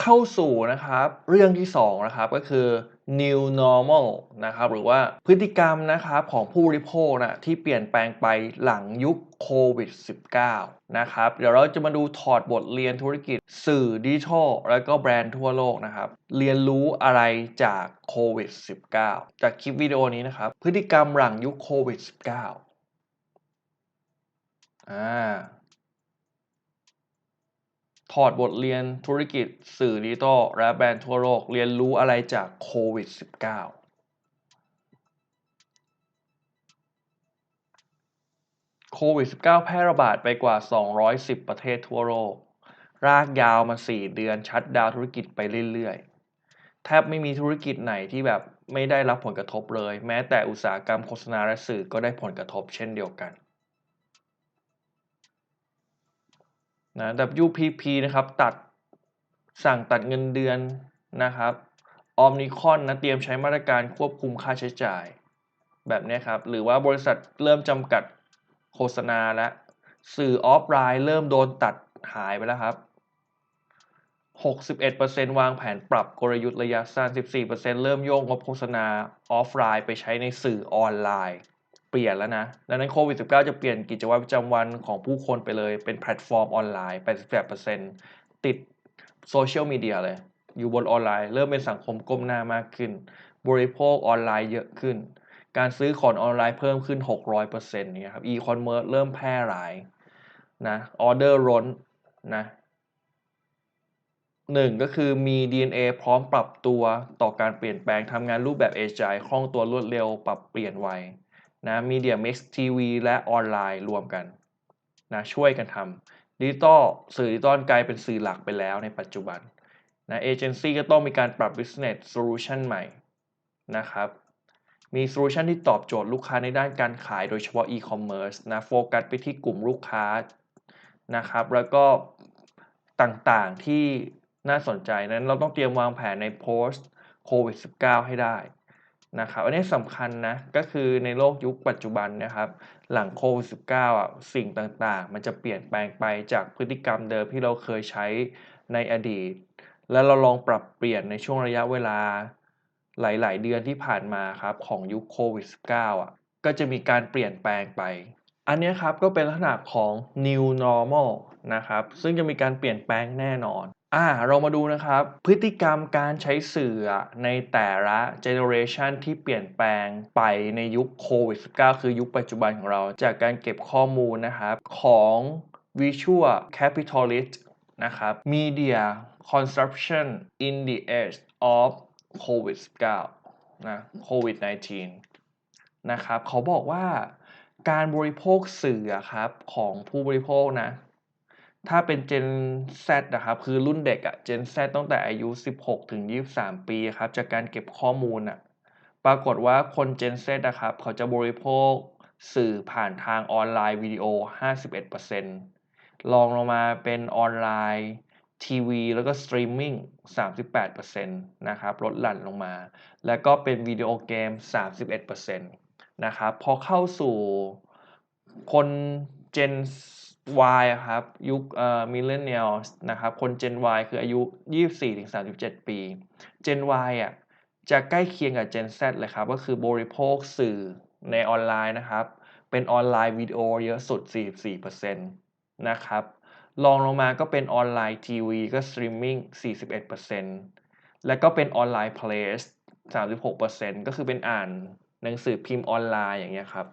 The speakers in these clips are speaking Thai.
เข้าสู่นะครับเรื่องที่2นะครับก็คือ new normal นะครับหรือว่าพฤติกรรมนะครับของผู้บริโภคนะที่เปลี่ยนแปลงไปหลังยุคโควิด -19 นะครับเดี๋ยวเราจะมาดูถอดบทเรียนธุรกิจสื่อดิจิทัลแล้วก็แบรนด์ทั่วโลกนะครับเรียนรู้อะไรจากโควิด -19 จากคลิปวิดีโอนี้นะครับพฤติกรรมหลังยุคโควิด -19 อ่า ถอดบทเรียนธุรกิจสื่อดิจิทัลและแบรนด์ทั่วโลกเรียนรู้อะไรจากโควิด -19 โควิด -19 แพร่ระบาดไปกว่า 210 ประเทศทั่วโลก รากยาวมา 4 เดือนชัดดาวธุรกิจไปเรื่อยๆ แทบไม่มีธุรกิจไหนที่แบบไม่ได้รับผลกระทบเลย แม้แต่อุตสาหกรรมโฆษณาและสื่อก็ได้ผลกระทบเช่นเดียวกัน นะ WPP นะครับตัดสั่งตัดเงินเดือนนะครับออมนิคอนนะเตรียมใช้มาตรการควบคุมค่าใช้จ่าย แบบนี้ครับ หรือว่าบริษัทเริ่มจำกัดโฆษณาและสื่อออฟไลน์เริ่มโดนตัดหายไปแล้วครับ 61%วางแผนปรับกลยุทธ์ระยะสั้น 14%เริ่มโยกงบโฆษณาออฟไลน์ไปใช้ในสื่อออนไลน์ เปลี่ยนแล้วนะ ดังนั้นโควิด -19 จะเปลี่ยนกิจวัตรประจำวันของผู้คนไปเลย เป็นแพลตฟอร์มออนไลน์ 88%ติดโซเชียลมีเดียเลย อยู่บนออนไลน์ เริ่มเป็นสังคมก้มหน้ามากขึ้น บริโภคออนไลน์เยอะขึ้น การซื้อของออนไลน์เพิ่มขึ้น 600%เนี่ยครับอีคอมเมิร์ซเริ่มแพร่หลายนะออเดอร์ล้นนะหนึ่งก็คือมี DNA พร้อมปรับตัวต่อการเปลี่ยนแปลงทำงานรูปแบบ Agile คล่องตัวรวดเร็วปรับเปลี่ยนไว นะมีเดียมิกซ์ทีวีและออนไลน์รวมกันนะช่วยกันทำดิจิตอลสื่อดิจิตอลกลายเป็นสื่อหลักไปแล้วในปัจจุบันนะเอเจนซี่ก็ต้องมีการปรับ business solution ใหม่นะครับมีโซลูชันที่ตอบโจทย์ลูกค้าในด้านการขายโดยเฉพาะ e-commerce นะโฟกัสไปที่กลุ่มลูกค้านะครับแล้วก็ต่างๆที่น่าสนใจนั้นเราต้องเตรียมวางแผนใน post โควิด -19 ให้ได้ นะครับอันนี้สำคัญนะก็คือในโลกยุคปัจจุบันนะครับ หลังโควิด -19 อะสิ่งต่างๆ มันจะเปลี่ยนแปลงไปจากพฤติกรรมเดิมที่เราเคยใช้ในอดีต แล้วเราลองปรับเปลี่ยนในช่วงระยะเวลาหลาย ๆ เดือนที่ผ่านมาครับของยุคโควิด -19 อะก็จะมีการเปลี่ยนแปลงไป อันนี้ครับก็เป็นลักษณะของ new normal นะครับ ซึ่งจะมีการเปลี่ยนแปลงแน่นอนอ่าเรามาดูนะครับ พฤติกรรมการใช้สื่อในแต่ละเจเนอเรชันที่เปลี่ยนแปลงไปในยุคโควิด -19 คือยุคปัจจุบันของเรา จากการเก็บข้อมูลนะครับ ของ Visual Capitalist นะครับ Media Consumption in the Age of COVID 19 นะ COVID 19 นะครับ เขาบอกว่า การบริโภคสื่อครับของผู้บริโภคนะ ถ้าเป็น Gen Z นะครับ คือรุ่นเด็กอะ Gen Z ตั้งแต่อายุ 16 ถึง 23 ปีครับ จากการเก็บข้อมูลอะปรากฏว่าคน Gen Z นะครับ เขาจะบริโภคสื่อผ่านทางออนไลน์วิดีโอ 51%ลองลงมาเป็นออนไลน์ทีวีแล้วก็สตรีมมิ่ง 38%นะครับ ลดหลั่นลงมา แล้วก็เป็นวิดีโอเกม 31% นะครับพอเข้าสู่คน Gen Y ครับยุคเอ่อ Millennial นะครับคน Gen Y คืออายุ 24-37 ปี Gen Y อะจะใกล้เคียงกับ Gen Z เลยครับ ก็คือบริโภคสื่อในออนไลน์นะครับ เป็นออนไลน์วิดีโอเยอะสุด 44%นะครับลองลงมาก็เป็นออนไลน์ทีวีก็สตรีมมิ่ง41%แล้วก็เป็นออนไลน์เพลส36%ก็คือเป็นอ่าน หนังสือพิมพ์ออนไลน์อย่างเงี้ยครับ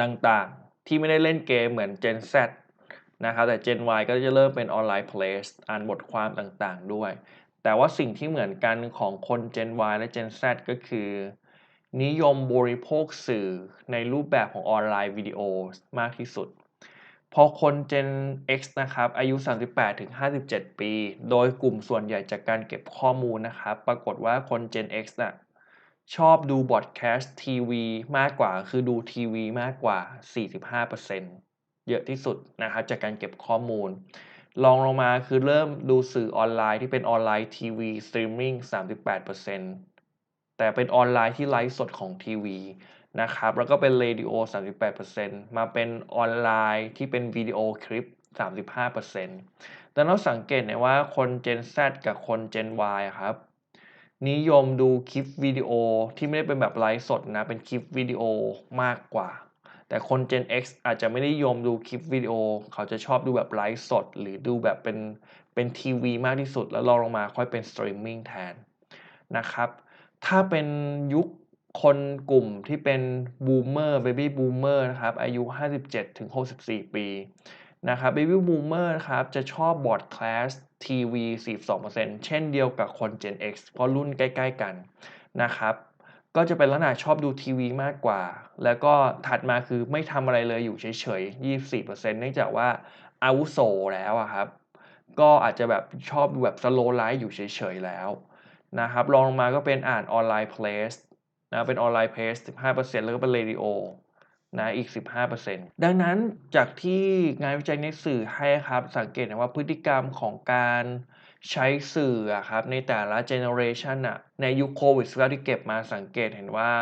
ต่างๆที่ไม่ได้เล่นเกมเหมือน Gen Z นะครับแต่ Gen Y ก็จะเริ่มเป็นออนไลน์เพลสอ่านบทความต่างๆด้วย แต่ว่าสิ่งที่เหมือนกันของคน Gen Y และ Gen Z ก็คือ นิยมบริโภคสื่อในรูปแบบของออนไลน์วิดีโอมากที่สุด พอคน Gen X นะครับ อายุ 38-57 ปี โดยกลุ่มส่วนใหญ่จากการเก็บข้อมูลนะครับ ปรากฏว่าคน Gen X นะ่ะ ชอบดูบอดแคสต์ทีวีมากกว่า คือดูทีวีมากกว่า 45%เยอะที่สุดนะครับจากการเก็บข้อมูลลองลงมาคือเริ่มดูสื่อออนไลน์ที่เป็นออนไลน์ทีวีสตรีมมิ่ง38%แต่เป็นออนไลน์ที่ไลฟ์สดของทีวีนะครับแล้วก็เป็นเรดิโอ38%มาเป็นออนไลน์ที่เป็นวิดีโอคลิป 35%แแต่เราสังเกตเนี่ยว่าคน Gen Z กับคน Gen Y ครับ นิยมดูคลิปวิดีโอที่ไม่ได้เป็นแบบไลฟ์สดนะ เป็นคลิปวิดีโอมากกว่า แต่คน Gen X อาจจะไม่ได้ยมดูคลิปวิดีโอ เขาจะชอบดูแบบไลฟ์สด หรือดูแบบเป็นเป็นทีวีมากที่สุด แล้วรองลงมาค่อยเป็นสตรีมมิ่งแทนนะครับ ถ้าเป็นยุคคนกลุ่มที่เป็นบูมเมอร์เบบี้บูมเมอร์นะครับ อายุ 57-64 ปี นะครับเบบี้บูมเมอร์ครับจะชอบบอร์ดคลาสทีวี42%เช่นเดียวกับคน Gen X เพราะรุ่นใกล้ ๆ กันนะครับก็จะเป็นลักษณะชอบดูทีวีมากกว่า แล้วก็ถัดมาคือไม่ทำอะไรเลยอยู่เฉยๆ 24%เนื่องจากว่าอาวุโสแล้วอะครับ ก็อาจจะแบบชอบแบบสโลไลฟ์อยู่เฉยๆแล้วนะครับรองลงมาก็เป็นอ่านออนไลน์เพลสนะเป็นออนไลน์เพลส15%แล้วก็เป็นเรดิโอ นะอีก 15%ดังนั้นจากที่งานวิจัยในสื่อให้ครับสังเกตว่าพฤติกรรมของการใช้สื่อครับในแต่ละเจเนอเรชันอะในยุคโควิด19ที่เก็บมาสังเกตเห็นว่า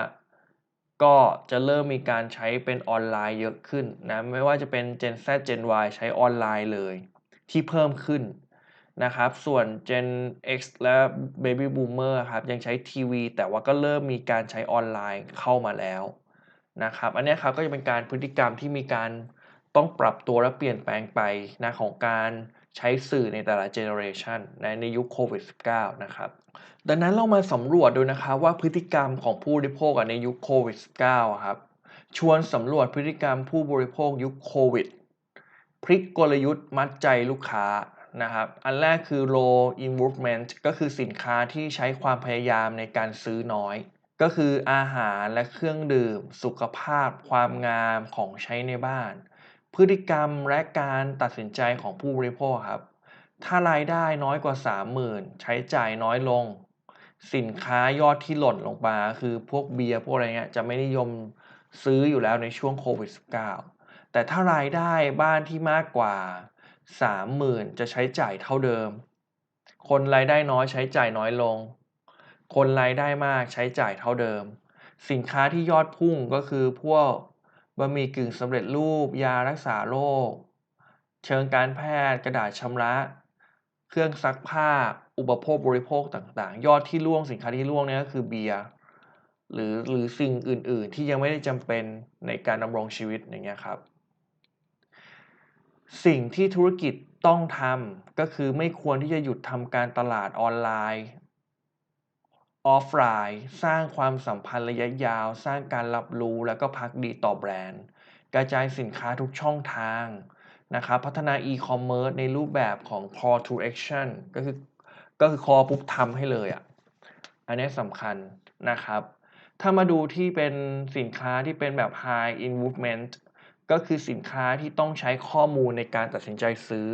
ก็จะเริ่มมีการใช้เป็นออนไลน์เยอะขึ้นนะไม่ว่าจะเป็น Gen Z Gen Y ใช้ออนไลน์เลย ที่เพิ่มขึ้นนะครับส่วน Gen X และ Baby Boomer ครับยังใช้ทีวี แต่ว่าก็เริ่มมีการใช้ออนไลน์เข้ามาแล้ว นะครับอันนี้ครับก็จะเป็นการพฤติกรรมที่มีการต้องปรับตัวและเปลี่ยนแปลงไปนะของการใช้สื่อในแต่ละเจเนอเรชันในในยุคโควิด -19 นะครับดังนั้นเรามาสำรวจดูนะครับว่าพฤติกรรมของผู้บริโภคในยุคโควิด -19 ครับชวนสำรวจพฤติกรรมผู้บริโภคยุคโควิดพลิกกลยุทธ์มัดใจลูกค้านะครับ อันแรกคือ low involvement ก็คือสินค้าที่ใช้ความพยายามในการซื้อน้อย ก็คืออาหารและเครื่องดื่ม สุขภาพ ความงามของใช้ในบ้าน พฤติกรรมและการตัดสินใจของผู้บริโภคครับ ถ้ารายได้น้อยกว่า 30,000 ใช้จ่ายน้อยลง สินค้ายอดที่หล่นลงมาคือพวกเบียร์พวกอะไรเงี้ยจะไม่นิยมซื้ออยู่แล้วในช่วงโควิด -19 แต่ถ้ารายได้บ้านที่มากกว่า 30,000 จะใช้จ่ายเท่าเดิม คนรายได้น้อยใช้จ่ายน้อยลง คนรายได้มากใช้จ่ายเท่าเดิม สินค้าที่ยอดพุ่งก็คือพวกบะหมี่กึ่งสำเร็จรูป ยารักษาโรค เชิงการแพทย์กระดาษชำระ เครื่องซักผ้า อุปโภคบริโภคต่างๆ ยอดที่ร่วงสินค้าที่ร่วงนี่ก็คือเบียร์หรือหรือสิ่งอื่นๆ ที่ยังไม่ได้จำเป็นในการดำรงชีวิตอย่างเงี้ยครับ สิ่งที่ธุรกิจต้องทำก็คือไม่ควรที่จะหยุดทำการตลาดออนไลน์ ออฟไลน์สร้างความสัมพันธ์ระยะยาว สร้างการรับรู้แล้วก็พักดีต่อแบรนด์ กระจายสินค้าทุกช่องทางนะครับพัฒนา e-commerce ในรูปแบบของ call to action ก็คือก็คือ call ปุ๊บทำให้เลยอะ่ะอันนี้สำคัญนะครับ ถ้ามาดูที่เป็นสินค้าที่เป็นแบบ high involvement ก็คือสินค้าที่ต้องใช้ข้อมูลในการตัดสินใจซื้อ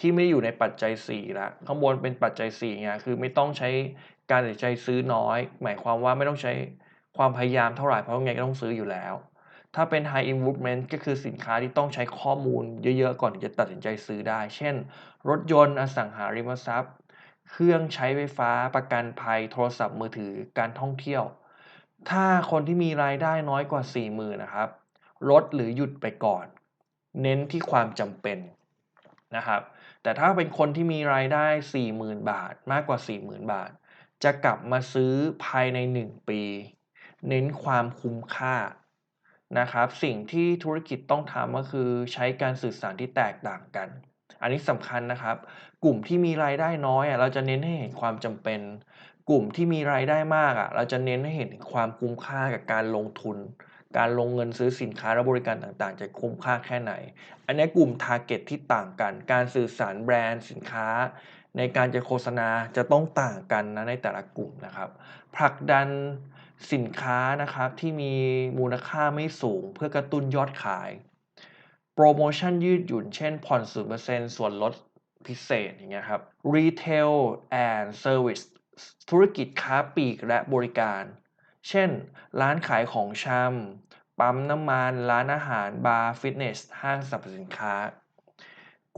ที่ไม่อยู่ในปัจจัย4ละข้างบนเป็นปัจจัย4ไงคือไม่ต้องใช้ การตัดใจซื้อน้อย หมายความว่าไม่ต้องใช้ความพยายามเท่าไหร่เพราะยังไงก็ต้องซื้ออยู่แล้ว ถ้าเป็น high involvement ก็คือสินค้าที่ต้องใช้ข้อมูลเยอะๆ ก่อนจะตัดสินใจซื้อได้ เช่น รถยนต์อสังหาริมทรัพย์ เครื่องใช้ไฟฟ้าประกันภัย โทรศัพท์มือถือการท่องเที่ยว ถ้าคนที่มีรายได้น้อยกว่า 4 0,000นะครับลดหรือหยุดไปก่อน เน้นที่ความจำเป็นนะครับแต่ถ้าเป็นคนที่มีรายได้ 40,000 บาท มากกว่า 40,000 บาท จะกลับมาซื้อภายใน 1 ปี เน้นความคุ้มค่านะครับสิ่งที่ธุรกิจต้องทำก็คือใช้การสื่อสารที่แตกต่างกัน อันนี้สำคัญนะครับ กลุ่มที่มีรายได้น้อยอะเราจะเน้นให้เห็นความจำเป็น กลุ่มที่มีรายได้มากอะเราจะเน้นให้เห็นความคุ้มค่ากับการลงทุน การลงเงินซื้อสินค้าและบริการต่างๆ จะคุ้มค่าแค่ไหน อันนี้กลุ่มทาร์เก็ตที่ต่างกัน การสื่อสารแบรนด์สินค้า ในการจะโฆษณาจะต้องต่างกันนะในแต่ละกลุ่มนะครับ ผลักดันสินค้านะครับที่มีมูลค่าไม่สูงเพื่อกระตุ้นยอดขาย โปรโมชั่นยืดหยุ่นเช่นผ่อน 0%ส่วนลดพิเศษอย่างเงี้ยครับ Retail and Service ธุรกิจค้าปลีกและบริการ เช่น ร้านขายของชำปั๊มน้ำมัน ร้านอาหาร บาร์ ฟิตเนส ห้างสรรพสินค้า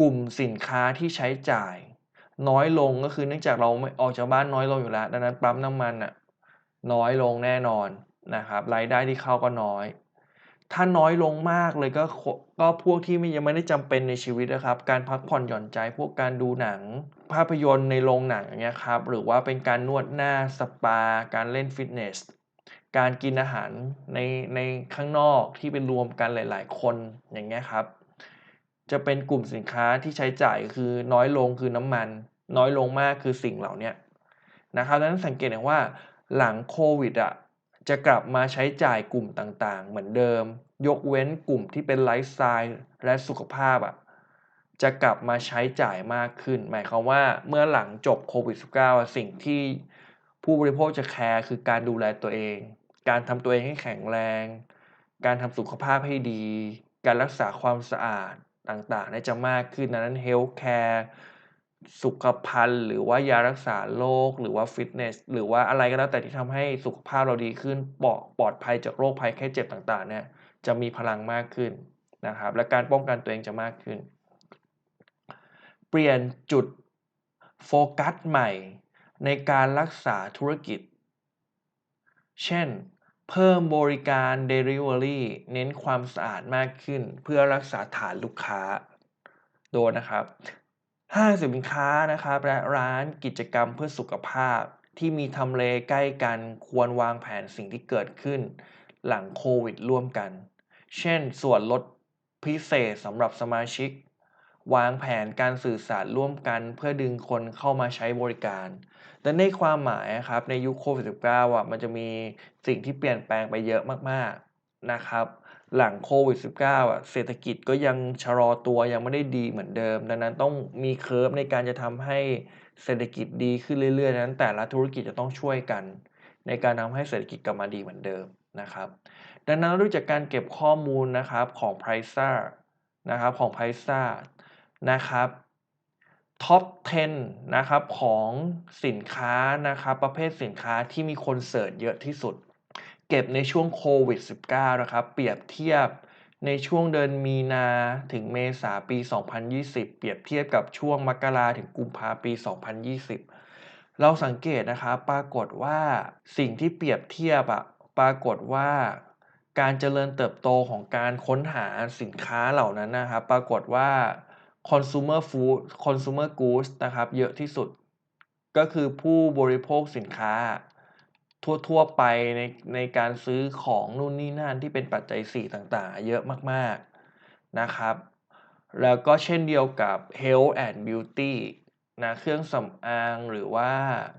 กลุ่มสินค้าที่ใช้จ่าย น้อยลงก็คือเนื่องจากเราไม่ออกจากบ้านน้อยลงอยู่แล้ว ดังนั้นปั๊มน้ำมันอะน้อยลงแน่นอนนะครับรายได้ที่เข้าก็น้อย ถ้าน้อยลงมากเลยก็ก็พวกที่ไม่ยังไม่ได้จำเป็นในชีวิตนะครับ การพักผ่อนหย่อนใจพวกการดูหนัง ภาพยนตร์ในโรงหนังอย่างเงี้ยครับหรือว่าเป็นการนวดหน้าสปา การเล่นฟิตเนสการกินอาหารในในข้างนอกที่เป็นรวมกันหลาย ๆ คนอย่างเงี้ยครับ จะเป็นกลุ่มสินค้าที่ใช้จ่ายคือน้อยลงคือน้ำมัน น้อยลงมากคือสิ่งเหล่านี้นะครับดังนั้นสังเกตเห็นว่าหลังโควิดอะจะกลับมาใช้จ่ายกลุ่มต่างๆ เหมือนเดิม ยกเว้นกลุ่มที่เป็นไลฟ์สไตล์และสุขภาพอะจะกลับมาใช้จ่ายมากขึ้น หมายความว่าเมื่อหลังจบโควิด -19 สิ่งที่ผู้บริโภคจะแคร์คือการดูแลตัวเอง การทำตัวเองให้แข็งแรง การทำสุขภาพให้ดี การรักษาความสะอาด ต่างๆจะมากขึ้นดังนั้นเฮลท์แคร์สุขภัณฑ์หรือว่ายารักษาโรคหรือว่าฟิตเนสหรือว่าอะไรก็แล้วแต่ที่ทำให้สุขภาพเราดีขึ้นปลอดปลอดภัยจากโรคภัยแค่เจ็บต่างๆเนี่ยจะมีพลังมากขึ้นนะครับ และการป้องกันตัวเองจะมากขึ้น เปลี่ยนจุดโฟกัสใหม่ในการรักษาธุรกิจ เช่น เพิ่มบริการ Delivery เน้นความสะอาดมากขึ้น เพื่อรักษาฐานลูกค้า โดนนะครับ ห้างสินค้านะครับและร้านกิจกรรมเพื่อสุขภาพที่มีทำเลใกล้กันควรวางแผนสิ่งที่เกิดขึ้น หลังโควิดร่วมกัน เช่น ส่วนลดพิเศษสำหรับสมาชิก วางแผนการสื่อสารร่วมกันเพื่อดึงคนเข้ามาใช้บริการ แต่ในความหมายครับในยุคโควิด -19 อะมันจะมีสิ่งที่เปลี่ยนแปลงไปเยอะมากๆนะครับ หลังโควิด -19 อะเศรษฐกิจก็ยังชะลอตัวยังไม่ได้ดีเหมือนเดิม ดังนั้นต้องมีเคอร์ฟในการจะทำให้เศรษฐกิจดีขึ้นเรื่อยๆนั้น แต่ละธุรกิจจะต้องช่วยกัน ในการทำให้เศรษฐกิจกลับมาดีเหมือนเดิมนะครับ ดังนั้นรู้จักการเก็บข้อมูลนะครับของ p r i ซ e r นะครับของ p r i ซ e r นะครับ ท็อป 10 นะครับของสินค้านะครับประเภทสินค้าที่มีคนเสิร์ชเยอะที่สุด เก็บในช่วงโควิด -19 นะครับ เปรียบเทียบในช่วงเดือนมีนาถึงเมษาปี 2020 เปรียบเทียบกับช่วงมกราถึงกุมภาปี 2020 เราสังเกตนะครับปรากฏว่าสิ่งที่เปรียบเทียบอะปรากฏว่าการเจริญเติบโตของการค้นหาสินค้าเหล่านั้นนะครับ ปรากฏว่า consumer food consumer goods นะครับเยอะที่สุด ก็คือผู้บริโภคสินค้า ทั่วๆไปในในการซื้อของนู่นนี่นั่นที่เป็นปัจจัย 4 ต่างๆ เยอะมากๆนะครับ แล้วก็เช่นเดียวกับ health and beauty นะเครื่องสำอางหรือว่า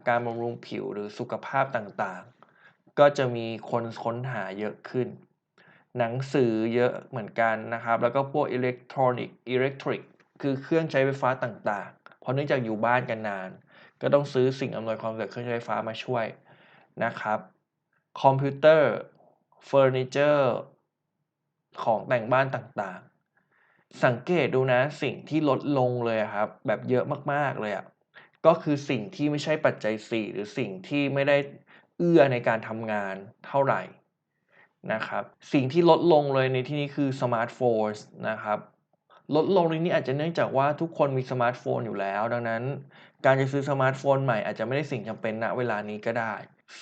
การบำรุงผิวหรือสุขภาพต่างๆ ก็จะมีคนค้นหาเยอะขึ้น หนังสือเยอะเหมือนกันนะครับ แล้วก็พวกอิเล็กทรอนิกส์อิเล็กทริก คือเครื่องใช้ไฟฟ้าต่างๆ เพราะเนื่องจากอยู่บ้านกันนาน ก็ต้องซื้อสิ่งอำนวยความสะดวกเครื่องใช้ไฟฟ้ามาช่วยนะครับ คอมพิวเตอร์เฟอร์นิเจอร์ของแต่งบ้านต่างๆ สังเกตดูนะสิ่งที่ลดลงเลยครับ แบบเยอะมากๆเลยอะ่ะก็คือสิ่งที่ไม่ใช่ปัจจัย 4 หรือสิ่งที่ไม่ได้เอื้อในการทำงานเท่าไหร่นะครับ สิ่งที่ลดลงเลยในที่นี้คือสมาร์ทโฟนนะครับ ลดลงในนี้อาจจะเนื่องจากว่าทุกคนมีสมาร์ทโฟนอยู่แล้ว ดังนั้น การจะซื้อสมาร์ทโฟนใหม่อาจจะไม่ได้สิ่งจำเป็นณเวลานี้ก็ได้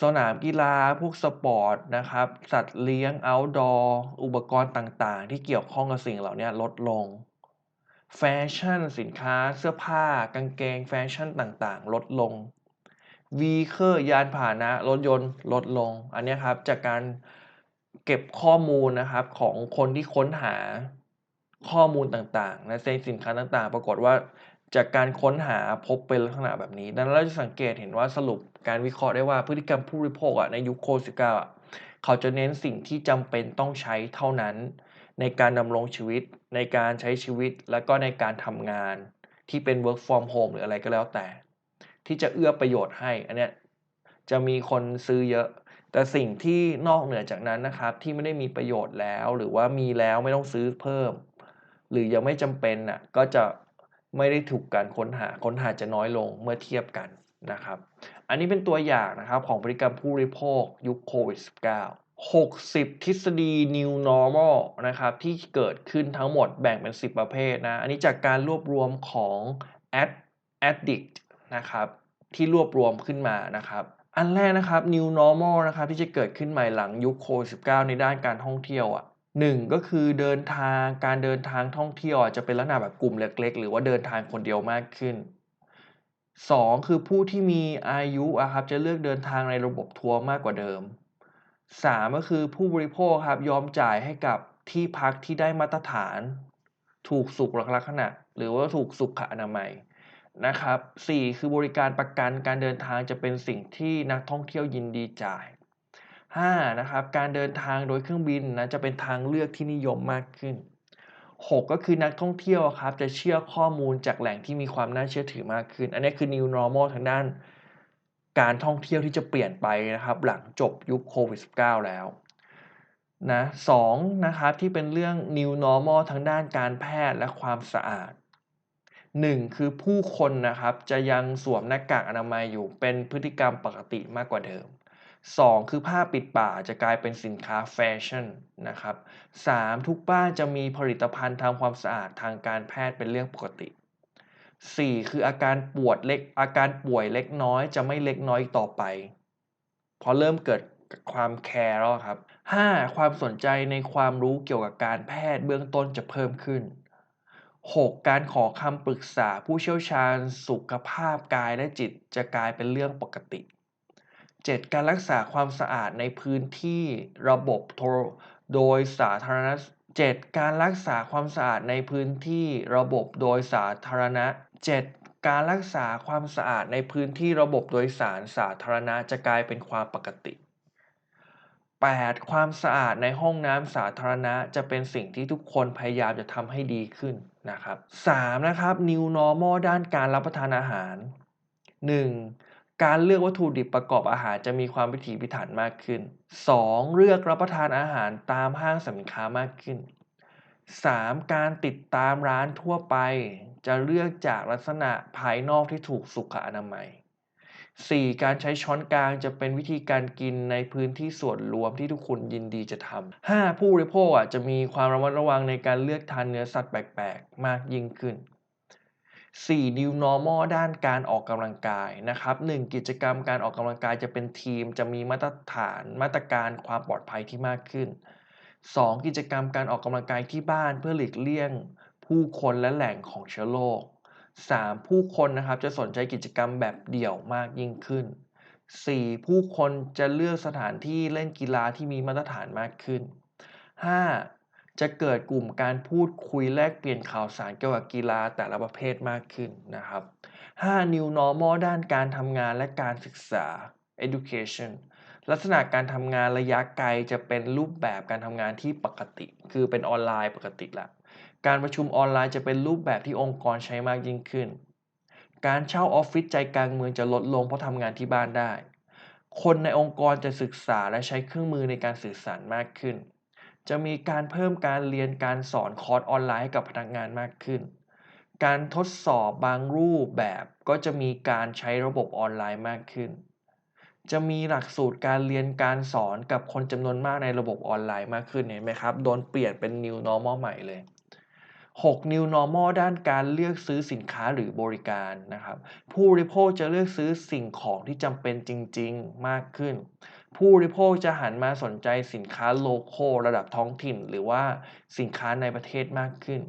สนามกีฬาพวกสปอร์ตนะครับ สัตว์เลี้ยงอ outdoor อุปกรณ์ต่างๆ ที่เกี่ยวข้องกับสิ่งเหล่านี้ลดลง แฟชั่น สินค้า เสื้อผ้า กางเกง แฟชั่นต่างๆ ลดลงวีเคอร์ยานพาหนะรถยนต์ลดลง อันนี้ครับจากการเก็บข้อมูลนะครับของคนที่ค้นหา ข้อมูลต่างๆในสินค้าต่างๆ ปรากฏว่าจากการค้นหาพบเป็นลักษณะแบบนี้ ดังนั้นเราจะสังเกตเห็นว่าสรุปการวิเคราะห์ได้ว่าพฤติกรรมผู้บริโภคในยุคโควิดสิเขาจะเน้นสิ่งที่จำเป็นต้องใช้เท่านั้น ในการดำรงชีวิต ในการใช้ชีวิต และก็ในการทำงาน ที่เป็น work from home หรืออะไรก็แล้วแต่ ที่จะเอื้อประโยชน์ให้ อันนี้จะมีคนซื้อเยอะ แต่สิ่งที่นอกเหนือจากนั้นนะครับที่ไม่ได้มีประโยชน์แล้ว หรือว่ามีแล้วไม่ต้องซื้อเพิ่ม หรือยังไม่จำเป็นน่ะก็จะไม่ได้ถูกการค้นหาค้นหาจะน้อยลงเมื่อเทียบกันนะครับ อันนี้เป็นตัวอย่างนะครับของพฤติกรรมผู้บริโภคยุคโควิด -19 60 ทฤษฎี new normal นะครับที่เกิดขึ้นทั้งหมดแบ่งเป็น 10 ประเภทนะ อันนี้จากการรวบรวมของ ad addict นะครับที่รวบรวมขึ้นมานะครับ อันแรกนะครับ new normal นะครับที่จะเกิดขึ้นใหม่หลังยุคโควิด -19 ในด้านการท่องเที่ยวอะ่ะ หนึ่งก็คือเดินทางการเดินทางท่องเที่ยวอาจจะเป็นลักษณะแบบกลุ่มเล็กๆ หรือว่าเดินทางคนเดียวมากขึ้นสองคือผู้ที่มีอายุอะครับจะเลือกเดินทางในระบบทัวร์มากกว่าเดิมสามก็คือผู้บริโภคครับยอมจ่ายให้กับที่พักที่ได้มาตรฐาน ถูกสุขลักษณะ หรือว่าถูกสุขอนามัยนะครับสี่คือบริการประกันการเดินทางจะเป็นสิ่งที่นักท่องเที่ยวยินดีจ่าย 5. นะครับการเดินทางโดยเครื่องบินนะจะเป็นทางเลือกที่นิยมมากขึ้น 6 ก็คือนักท่องเที่ยวครับจะเชื่อข้อมูลจากแหล่งที่มีความน่าเชื่อถือมากขึ้น อันนี้คือ new normal ทางด้าน การท่องเที่ยวที่จะเปลี่ยนไปนะครับหลังจบยุคโควิด -19 แล้วนะสองนะครับที่เป็นเรื่อง new normal ทางด้านการแพทย์และความสะอาด 1. คือผู้คนนะครับจะยังสวมหน้ากากอนามัยอยู่เป็นพฤติกรรมปกติมากกว่าเดิม 2. คือผ้าปิดป่าจะกลายเป็นสินค้าแฟชั่นนะครับ 3. ทุกบ้านจะมีผลิตภัณฑ์ทำความสะอาดทางการแพทย์เป็นเรื่องปกติ 4. คืออาการปวดเล็กอาการป่วยเล็กน้อยจะไม่เล็กน้อยต่อไป เพราะเริ่มเกิดความแคร์แล้วครับ 5. ความสนใจในความรู้เกี่ยวกับการแพทย์เบื้องต้นจะเพิ่มขึ้น 6. การขอคำปรึกษาผู้เชี่ยวชาญสุขภาพกายและจิตจะกลายเป็นเรื่องปกติ 7. การรักษาความสะอาดในพื้นที่ระบบโทรโดยสาธารณะ 7. การรักษาความสะอาดในพื้นที่ระบบโดยสาธารณะ 7. การรักษาความสะอาดในพื้นที่ระบบโดยสารสาธารณะจะกลายเป็นความปกติ 8. ความสะอาดในห้องน้ำสาธารณะจะเป็นสิ่งที่ทุกคนพยายามจะทำให้ดีขึ้นนะครับ 3. นะครับ New Normal ด้านการรับประทานอาหาร 1. การเลือกวัตถุดิบประกอบอาหารจะมีความพิถีพิถันมากขึ้น 2. เลือกรับประทานอาหารตามห้างสินค้ามากขึ้น 3. การติดตามร้านทั่วไป จะเลือกจากลักษณะภายนอกที่ถูกสุขอนามัย 4. การใช้ช้อนกลางจะเป็นวิธีการกินในพื้นที่ส่วนรวมที่ทุกคนยินดีจะทำ 5. ผู้บริโภคจะมีความระมัดระวังในการเลือกทานเนื้อสัตว์แปลกๆ มากยิ่งขึ้น 4. New Normal ด้านการออกกำลังกายนะครับ 1. กิจกรรมการออกกำลังกายจะเป็นทีม จะมีมาตรฐานมาตรการความปลอดภัยที่มากขึ้น 2. กิจกรรมการออกกำลังกายที่บ้านเพื่อหลีกเลี่ยง ผู้คนและแหล่งของเชื้อโรค 3. ผู้คนนะครับจะสนใจกิจกรรมแบบเดี่ยวมากยิ่งขึ้น 4. ผู้คนจะเลือกสถานที่เล่นกีฬาที่มีมาตรฐานมากขึ้น 5. จะเกิดกลุ่มการพูดคุยแลกเปลี่ยนข่าวสารเกี่ยวกับกีฬาแต่ละประเภทมากขึ้นนะครับ 5. New Normal ด้านการทำงานและการศึกษา education ลักษณะการทำงานระยะไกลจะเป็นรูปแบบการทำงานที่ปกติ คือเป็นออนไลน์ปกติละการประชุมออนไลน์จะเป็นรูปแบบที่องค์กรใช้มากยิ่งขึ้น การเช่าออฟฟิศใจกลางเมืองจะลดลงเพราะทำงานที่บ้านได้ คนในองค์กรจะศึกษาและใช้เครื่องมือในการสื่อสารมากขึ้น จะมีการเพิ่มการเรียนการสอนคอร์สออนไลน์ให้กับพนักงานมากขึ้น การทดสอบบางรูปแบบก็จะมีการใช้ระบบออนไลน์มากขึ้น จะมีหลักสูตรการเรียนการสอนกับคนจำนวนมากในระบบออนไลน์มากขึ้นเห็นไหมครับ โดนเปลี่ยนเป็น new normal ใหม่เลย 6. New Normal ด้านการเลือกซื้อสินค้าหรือบริการนะครับ ผู้บริโภคจะเลือกซื้อสิ่งของที่จำเป็นจริง ๆ มากขึ้น ผู้บริโภคจะหันมาสนใจสินค้าโลโก้ระดับท้องถิ่น หรือว่าสินค้าในประเทศมากขึ้น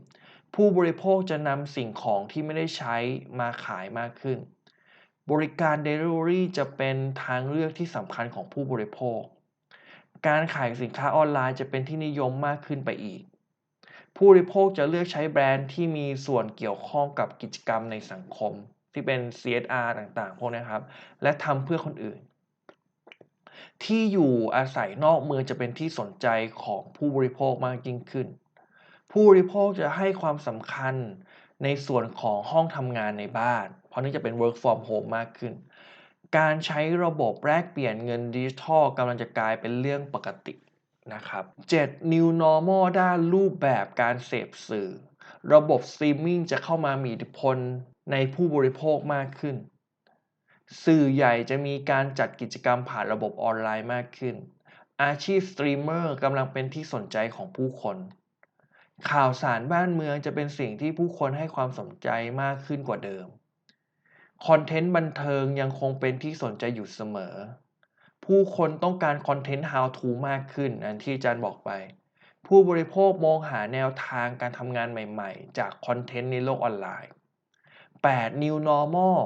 ผู้บริโภคจะนำสิ่งของที่ไม่ได้ใช้มาขายมากขึ้น บริการ Delivery จะเป็นทางเลือกที่สำคัญของผู้บริโภค การขายสินค้าออนไลน์จะเป็นที่นิยมมากขึ้นไปอีก ผู้บริโภคจะเลือกใช้แบรนด์ที่มีส่วนเกี่ยวข้องกับกิจกรรมในสังคม ที่เป็น CSR ต่างๆ พวกนี้ครับ และทำเพื่อคนอื่น ที่อยู่อาศัยนอกเมืองจะเป็นที่สนใจของผู้บริโภคมากยิ่งขึ้น ผู้บริโภคจะให้ความสำคัญในส่วนของห้องทำงานในบ้าน เพราะนี่จะเป็น work from home มากขึ้น การใช้ระบบแลกเปลี่ยนเงินดิจิทัลกำลังจะกลายเป็นเรื่องปกตินะครับ 7. New Normal ด้านรูปแบบการเสพสื่อ ระบบสตรีมมิ่งจะเข้ามามีอิทธิพลในผู้บริโภคมากขึ้น สื่อใหญ่จะมีการจัดกิจกรรมผ่านระบบออนไลน์มากขึ้น อาชีพสตรีมเมอร์กำลังเป็นที่สนใจของผู้คน ข่าวสารบ้านเมืองจะเป็นสิ่งที่ผู้คนให้ความสนใจมากขึ้นกว่าเดิม คอนเทนต์บันเทิงยังคงเป็นที่สนใจอยู่เสมอ ผู้คนต้องการคอนเทนต์ how to มากขึ้นอันที่อาจารย์บอกไป ผู้บริโภคมองหาแนวทางการทำงานใหม่ ๆ จากคอนเทนต์ในโลกออนไลน์ 8. New Normal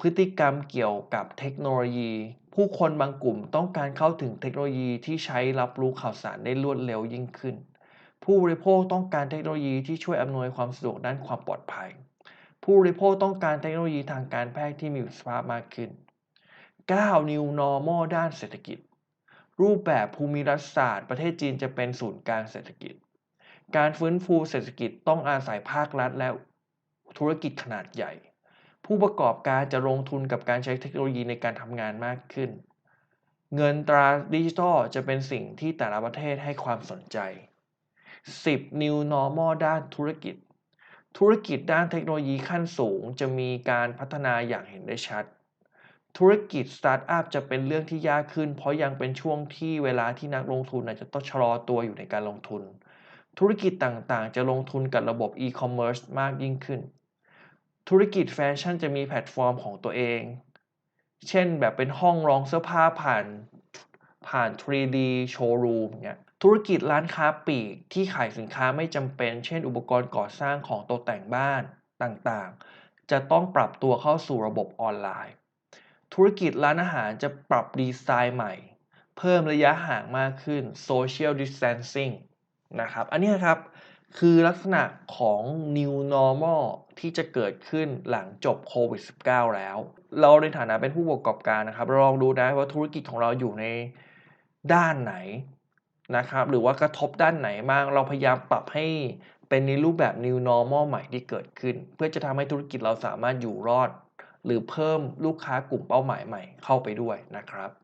พฤติกรรมเกี่ยวกับเทคโนโลยี ผู้คนบางกลุ่มต้องการเข้าถึงเทคโนโลยีที่ใช้รับรู้ข่าวสารได้รวดเร็วยิ่งขึ้น ผู้บริโภคต้องการเทคโนโลยีที่ช่วยอำนวยความสะดวกด้านความปลอดภัย ผู้บริโภคต้องการเทคโนโลยีทางการแพทย์ที่มีประสิทธิภาพมากขึ้น 9. New Normal ด้านเศรษฐกิจ รูปแบบภูมิรัฐศาสตร์ ประเทศจีนจะเป็นศูนย์กลางเศรษฐกิจ การฟื้นฟูเศรษฐกิจต้องอาศัยภาครัฐและธุรกิจขนาดใหญ่ ผู้ประกอบการจะลงทุนกับการใช้เทคโนโลยีในการทำงานมากขึ้น เงินตราดิจิทัลจะเป็นสิ่งที่แต่ละประเทศให้ความสนใจ 10. New Normal ด้านธุรกิจ ธุรกิจด้านเทคโนโลยีขั้นสูงจะมีการพัฒนาอย่างเห็นได้ชัด ธุรกิจสตาร์ทอัพจะเป็นเรื่องที่ยากขึ้น เพราะยังเป็นช่วงที่เวลาที่นักลงทุนอาจจะต้องชะลอตัวอยู่ในการลงทุน ธุรกิจต่างๆ จะลงทุนกับระบบอีคอมเมิร์ซมากยิ่งขึ้น ธุรกิจแฟชั่นจะมีแพลตฟอร์มของตัวเอง เช่นแบบเป็นห้องรองเสื้อผ้าผ่านผ่าน 3D โชว์รูมเนี่ยธุรกิจร้านค้าปลีกที่ขายสินค้าไม่จำเป็น เช่น อุปกรณ์ก่อสร้างของตกแต่งบ้านต่างๆ จะต้องปรับตัวเข้าสู่ระบบออนไลน์ ธุรกิจร้านอาหารจะปรับดีไซน์ใหม่ เพิ่มระยะห่างมากขึ้น social distancing นะครับ อันนี้ครับ คือลักษณะของ new normal ที่จะเกิดขึ้นหลังจบโควิด -19 แล้ว เราในฐานะเป็นผู้ประกอบการนะครับลองดูนะว่าธุรกิจของเราอยู่ในด้านไหนนะครับ หรือว่ากระทบด้านไหนบ้างเราพยายามปรับให้เป็นในรูปแบบ new normal ใหม่ที่เกิดขึ้น เพื่อจะทำให้ธุรกิจเราสามารถอยู่รอด หรือเพิ่มลูกค้ากลุ่มเป้าหมายใหม่เข้าไปด้วยนะครับ